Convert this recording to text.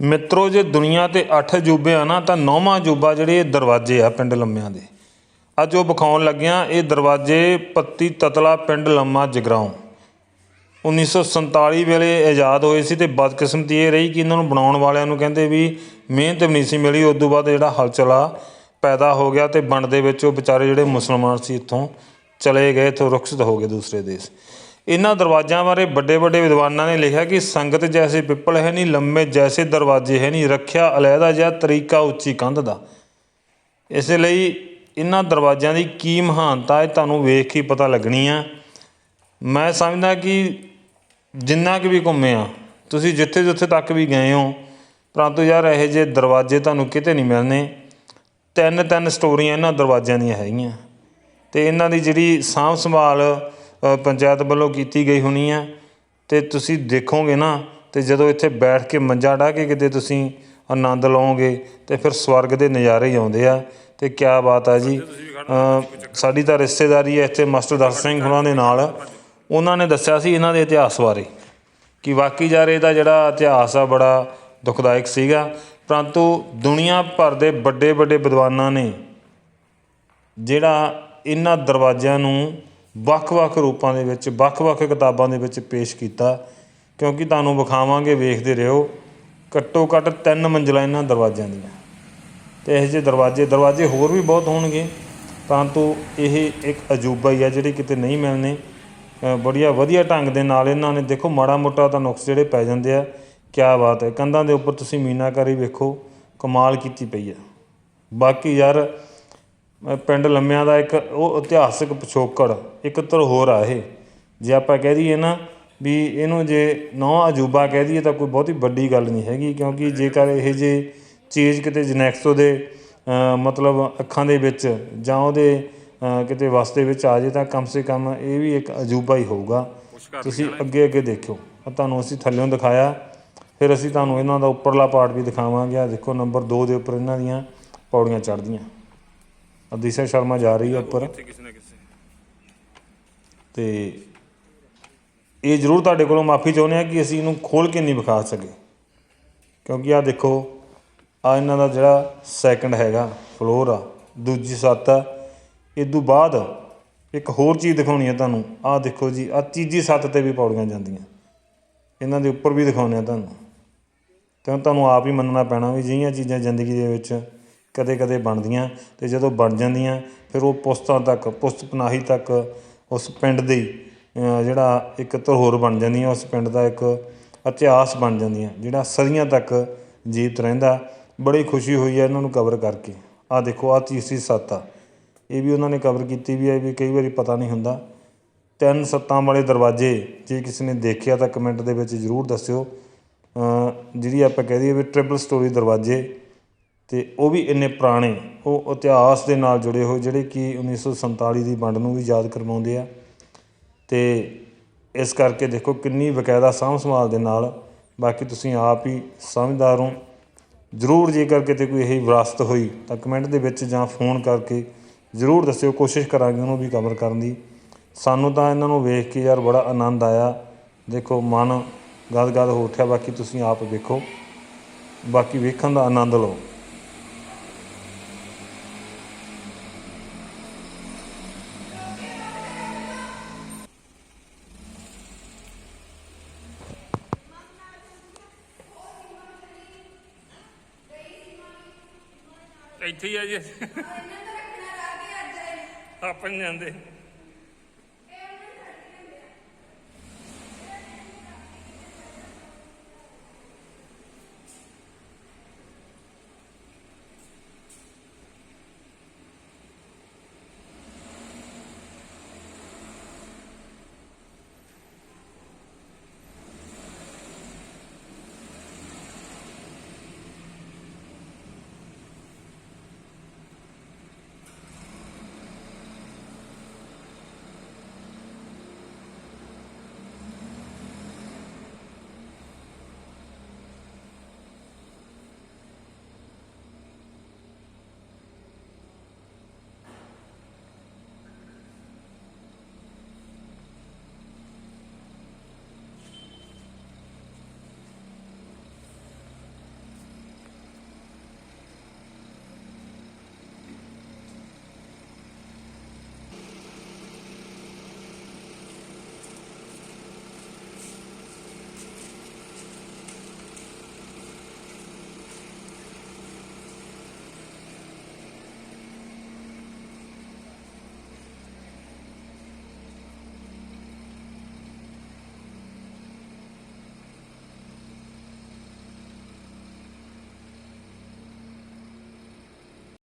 ਮਿੱਤਰੋ, ਜੇ ਦੁਨੀਆ ਤੇ 8 ਅਜੂਬੇ ਆ ਨਾ, ਤਾਂ ਨੌਵਾਂ ਅਜੂਬਾ ਜਿਹੜੇ ਇਹ ਦਰਵਾਜ਼ੇ ਆ ਪਿੰਡ ਲੰਮਿਆਂ ਦੇ। ਅੱਜ ਉਹ ਵਿਖਾਉਣ ਲੱਗਿਆ, ਇਹ ਦਰਵਾਜ਼ੇ ਪੱਤੀ ਤਤਲਾ ਪਿੰਡ ਲੰਮਾ ਜਗਰਾਉਂ। 1947 ਵੇਲੇ ਆਜ਼ਾਦ ਹੋਏ ਸੀ ਤੇ ਬਦਕਿਸਮਤੀ ਇਹ ਰਹੀ ਕਿ ਇਹਨਾਂ ਨੂੰ ਬਣਾਉਣ ਵਾਲਿਆਂ ਨੂੰ ਕਹਿੰਦੇ ਵੀ ਮਿਹਨਤ ਵੀ ਨਹੀਂ ਸੀ ਮਿਲੀ। ਉਸ ਤੋਂ ਬਾਅਦ ਜਿਹੜਾ ਹਲਚਲਾ ਪੈਦਾ ਹੋ ਗਿਆ ਤੇ ਵੰਡ ਦੇ ਵਿੱਚ ਉਹ ਵਿਚਾਰੇ ਜਿਹੜੇ ਮੁਸਲਮਾਨ ਸੀ ਇੱਥੋਂ ਚਲੇ ਗਏ, ਇੱਥੋਂ ਰੁਖਸਤ ਹੋ ਗਏ ਦੂਸਰੇ ਦੇਸ਼। ਇਹਨਾਂ ਦਰਵਾਜ਼ਿਆਂ ਬਾਰੇ ਵੱਡੇ ਵੱਡੇ ਵਿਦਵਾਨਾਂ ਨੇ ਲਿਖਿਆ ਕਿ ਸੰਗਤ ਜੈਸੇ ਪਿੱਪਲ ਹੈ ਨਹੀਂ, ਲੰਮੇ ਜੈਸੇ ਦਰਵਾਜ਼ੇ ਹੈ ਨਹੀਂ, ਰੱਖਿਆ ਅਲੈਦਾ ਜਿਹਾ ਤਰੀਕਾ ਉੱਚੀ ਕੰਧ ਦਾ। ਇਸ ਲਈ ਇਹਨਾਂ ਦਰਵਾਜ਼ਿਆਂ ਦੀ ਕੀ ਮਹਾਨਤਾ ਹੈ, ਤੁਹਾਨੂੰ ਵੇਖ ਕੇ ਪਤਾ ਲੱਗਣੀ ਆ। ਮੈਂ ਸਮਝਦਾ ਕਿ ਜਿੰਨਾ ਕਿ ਵੀ ਘੁੰਮੇ ਆ, ਤੁਸੀਂ ਜਿੱਥੇ ਜਿੱਥੇ ਤੱਕ ਵੀ ਗਏ ਹੋ, ਪਰੰਤੂ ਯਾਰ ਇਹੋ ਜਿਹੇ ਦਰਵਾਜ਼ੇ ਤੁਹਾਨੂੰ ਕਿਤੇ ਨਹੀਂ ਮਿਲਣੇ। ਤਿੰਨ ਤਿੰਨ ਸਟੋਰੀਆਂ ਇਹਨਾਂ ਦਰਵਾਜ਼ਿਆਂ ਦੀਆਂ ਹੈਗੀਆਂ। ਤੇ ਇਹਨਾਂ ਦੀ ਜਿਹੜੀ ਸਾਂਭ ਸੰਭਾਲ ਪੰਚਾਇਤ ਵੱਲੋਂ ਕੀਤੀ ਗਈ ਹੋਣੀ ਹੈ ਅਤੇ ਤੁਸੀਂ ਦੇਖੋਗੇ ਨਾ ਅਤੇ ਜਦੋਂ ਇੱਥੇ ਬੈਠ ਕੇ ਮੰਜਾ ਡਾਹ ਕੇ ਕਿਤੇ ਤੁਸੀਂ ਆਨੰਦ ਲਓਗੇ ਤੇ ਫਿਰ ਸਵਰਗ ਦੇ ਨਜ਼ਾਰੇ ਹੀ ਆਉਂਦੇ ਆ ਅਤੇ ਕਿਆ ਬਾਤ ਆ ਜੀ। ਸਾਡੀ ਤਾਂ ਰਿਸ਼ਤੇਦਾਰੀ ਹੈ ਇੱਥੇ ਮਾਸਟਰ ਦਰਸ਼ਨ ਸਿੰਘ ਹੁਣਾਂ ਦੇ ਨਾਲ। ਉਹਨਾਂ ਨੇ ਦੱਸਿਆ ਸੀ ਇਹਨਾਂ ਦੇ ਇਤਿਹਾਸ ਬਾਰੇ ਕਿ ਵਾਕਈ ਯਾਰ ਇਹਦਾ ਜਿਹੜਾ ਇਤਿਹਾਸ ਆ ਬੜਾ ਦੁਖਦਾਇਕ ਸੀਗਾ। ਪਰੰਤੂ ਦੁਨੀਆ ਭਰ ਦੇ ਵੱਡੇ ਵੱਡੇ ਵਿਦਵਾਨਾਂ ਨੇ ਜਿਹੜਾ ਇਹਨਾਂ ਦਰਵਾਜ਼ਿਆਂ ਨੂੰ ਵੱਖ-ਵੱਖ ਰੂਪਾਂ ਦੇ ਵਿੱਚ, ਵੱਖ-ਵੱਖ ਕਿਤਾਬਾਂ ਦੇ ਵਿੱਚ ਪੇਸ਼ ਕੀਤਾ, ਕਿਉਂਕਿ ਤੁਹਾਨੂੰ ਵਿਖਾਵਾਂਗੇ, ਵੇਖਦੇ ਰਹੋ ਘੱਟੋ ਘੱਟ ਤਿੰਨ ਮੰਜ਼ਿਲਾਂ ਇਹਨਾਂ ਦਰਵਾਜ਼ਿਆਂ ਦੀਆਂ। ਤੇ ਇਹ ਜਿਹੇ ਦਰਵਾਜ਼ੇ ਦਰਵਾਜ਼ੇ ਹੋਰ ਵੀ ਬਹੁਤ ਹੋਣਗੇ, ਪਰੰਤੂ ਇਹ ਇੱਕ ਅਜੂਬਾ ਹੀ ਆ, ਜਿਹੜੇ ਕਿਤੇ ਨਹੀਂ ਮਿਲਣੇ। ਬੜੀਆ ਵਧੀਆ ਢੰਗ ਦੇ ਨਾਲ ਇਹਨਾਂ ਨੇ, ਦੇਖੋ ਮਾੜਾ ਮੋਟਾ ਤਾਂ ਨੁਕਸ ਜਿਹੜੇ ਪੈ ਜਾਂਦੇ ਆ, ਕਿਆ ਬਾਤ ਹੈ। ਕੰਧਾਂ ਦੇ ਉੱਪਰ ਤੁਸੀਂ ਮੀਨਾਕਾਰੀ ਵੇਖੋ, ਕਮਾਲ ਕੀਤੀ ਪਈ ਆ। ਬਾਕੀ ਯਾਰ ਪਿੰਡ ਲੰਮਿਆਂ ਦਾ ਇੱਕ ਉਹ ਇਤਿਹਾਸਕ ਪਿਛੋਕੜ ਇੱਕ ਧਰੋਹਰ ਆ ਇਹ। ਜੇ ਆਪਾਂ ਕਹਿ ਦਈਏ ਨਾ ਵੀ ਇਹਨੂੰ ਜੇ ਨੌ ਅਜੂਬਾ ਕਹਿ ਦਈਏ ਤਾਂ ਕੋਈ ਬਹੁਤੀ ਵੱਡੀ ਗੱਲ ਨਹੀਂ ਹੈਗੀ ਕਿਉਂਕਿ ਜੇਕਰ ਇਹ ਜੇ ਚੀਜ਼ ਕਿਤੇ ਜਨੈਕਸੋ ਦੇ ਮਤਲਬ ਅੱਖਾਂ ਦੇ ਵਿੱਚ ਜਾਂ ਉਹਦੇ ਕਿਤੇ ਵਸਤੇ ਵਿੱਚ ਆ ਜੇ ਤਾਂ ਕਮ ਸੇ ਕਮ ਇਹ ਵੀ ਇੱਕ ਅਜੂਬਾ ਹੀ ਹੋਊਗਾ। ਤੁਸੀਂ ਅੱਗੇ ਅੱਗੇ ਦੇਖਿਓ। ਤੁਹਾਨੂੰ ਅਸੀਂ ਥੱਲਿਓਂ ਦਿਖਾਇਆ। ਫਿਰ ਅਸੀਂ ਤੁਹਾਨੂੰ ਇਹਨਾਂ ਦਾ ਉੱਪਰਲਾ ਪਾਰਟ ਵੀ ਦਿਖਾਵਾਂਗੇ। ਆ ਦੇਖੋ ਨੰਬਰ 2 ਦੇ ਉੱਪਰ ਇਹਨਾਂ ਦੀਆਂ ਪੌੜੀਆਂ ਚੜ੍ਹਦੀਆਂ ਅਦੀਸ਼ਾ ਸ਼ਰਮਾ ਜਾ ਰਹੀ ਹੈ ਉੱਪਰ। ਕਿਸੇ ਨਾ ਕਿਸੇ। ਤੇ ਇਹ ਜ਼ਰੂਰ ਤੁਹਾਡੇ ਕੋਲੋਂ ਮਾਫੀ ਚਾਹੁੰਦੇ ਆ ਕਿ ਅਸੀਂ ਇਹਨੂੰ ਖੋਲ ਕੇ ਨਹੀਂ ਵਿਖਾ ਸਕੇ। ਕਿਉਂਕਿ ਆ ਦੇਖੋ ਆ ਇਹਨਾਂ ਦਾ ਜਿਹੜਾ ਸੈਕੰਡ ਹੈਗਾ ਫਲੋਰ ਆ ਦੂਜੀ ਸੱਤ ਆ। ਇਹ ਤੋਂ ਬਾਅਦ ਇੱਕ ਹੋਰ ਚੀਜ਼ ਦਿਖਾਉਣੀ ਆ ਤੁਹਾਨੂੰ। ਆ ਦੇਖੋ ਜੀ ਆ ਤੀਜੀ ਸੱਤ ਤੇ ਵੀ ਪੌੜੀਆਂ ਜਾਂਦੀਆਂ। ਇਹਨਾਂ ਦੇ ਉੱਪਰ ਵੀ ਦਿਖਾਉਂਦੇ ਆ ਤੁਹਾਨੂੰ। ਤੇ ਤੁਹਾਨੂੰ ਆਪ ਹੀ ਮੰਨਣਾ ਪੈਣਾ ਵੀ ਜਿਹੀਆਂ ਚੀਜ਼ਾਂ ਜ਼ਿੰਦਗੀ ਦੇ ਵਿੱਚ ਕਦੇ ਕਦੇ ਬਣਦੀਆਂ ਅਤੇ ਜਦੋਂ ਬਣ ਜਾਂਦੀਆਂ, ਫਿਰ ਉਹ ਪੁਸਤਾਂ ਤੱਕ, ਪੁਸਤ ਪਨਾਹੀ ਤੱਕ ਉਸ ਪਿੰਡ ਦੀ ਜਿਹੜਾ ਇੱਕ ਧਰੋਹਰ ਬਣ ਜਾਂਦੀਆਂ ਉਸ ਪਿੰਡ ਦਾ ਇੱਕ ਇਤਿਹਾਸ ਬਣ ਜਾਂਦੀਆਂ ਜਿਹੜਾ ਸਦੀਆਂ ਤੱਕ ਜੀਵਤ ਰਹਿੰਦਾ। ਬੜੀ ਖੁਸ਼ੀ ਹੋਈ ਹੈ ਇਹਨਾਂ ਨੂੰ ਕਵਰ ਕਰਕੇ। ਆ ਦੇਖੋ ਆ ਤੀਸਰੀ ਸੱਤ ਆ। ਇਹ ਵੀ ਉਹਨਾਂ ਨੇ ਕਵਰ ਕੀਤੀ ਵੀ ਹੈ ਵੀ ਕਈ ਵਾਰੀ ਪਤਾ ਨਹੀਂ ਹੁੰਦਾ। ਤਿੰਨ ਸੱਤਾਂ ਵਾਲੇ ਦਰਵਾਜ਼ੇ, ਜੇ ਕਿਸੇ ਨੇ ਦੇਖਿਆ ਤਾਂ ਕਮੈਂਟ ਦੇ ਵਿੱਚ ਜ਼ਰੂਰ ਦੱਸਿਓ। ਜਿਹੜੀ ਆਪਾਂ ਕਹਿ ਦਈਏ ਵੀ ਟ੍ਰਿਪਲ ਸਟੋਰੀ ਦਰਵਾਜ਼ੇ ਅਤੇ ਉਹ ਵੀ ਇੰਨੇ ਪੁਰਾਣੇ, ਉਹ ਇਤਿਹਾਸ ਦੇ ਨਾਲ ਜੁੜੇ ਹੋਏ, ਜਿਹੜੇ ਕਿ 1947 ਦੀ ਵੰਡ ਨੂੰ ਵੀ ਯਾਦ ਕਰਵਾਉਂਦੇ ਆ। ਅਤੇ ਇਸ ਕਰਕੇ ਦੇਖੋ ਕਿੰਨੀ ਬਕਾਇਦਾ ਸਾਂਭ ਸੰਭਾਲ ਦੇ ਨਾਲ ਬਾਕੀ ਤੁਸੀਂ ਆਪ ਹੀ ਸਮਝਦਾਰ ਹੋ। ਜ਼ਰੂਰ ਜੇਕਰ ਕਿਤੇ ਕੋਈ ਇਹੀ ਵਿਰਾਸਤ ਹੋਈ ਤਾਂ ਕਮੈਂਟ ਦੇ ਵਿੱਚ ਜਾਂ ਫੋਨ ਕਰਕੇ ਜ਼ਰੂਰ ਦੱਸਿਓ, ਕੋਸ਼ਿਸ਼ ਕਰਾਂਗੇ ਉਹਨੂੰ ਵੀ ਕਵਰ ਕਰਨ ਦੀ। ਸਾਨੂੰ ਤਾਂ ਇਹਨਾਂ ਨੂੰ ਵੇਖ ਕੇ ਯਾਰ ਬੜਾ ਆਨੰਦ ਆਇਆ। ਦੇਖੋ ਮਨ ਗਦ ਗਦ ਹੋ ਉੱਠਿਆ, ਬਾਕੀ ਤੁਸੀਂ ਆਪ ਵੇਖੋ। ਬਾਕੀ ਵੇਖਣ ਦਾ ਆਨੰਦ ਲਓ। ਇੱਥੇ ਹੀ ਆ ਜੀ। ਆਪਾਂ ਨੀ ਜਾਂਦੇ।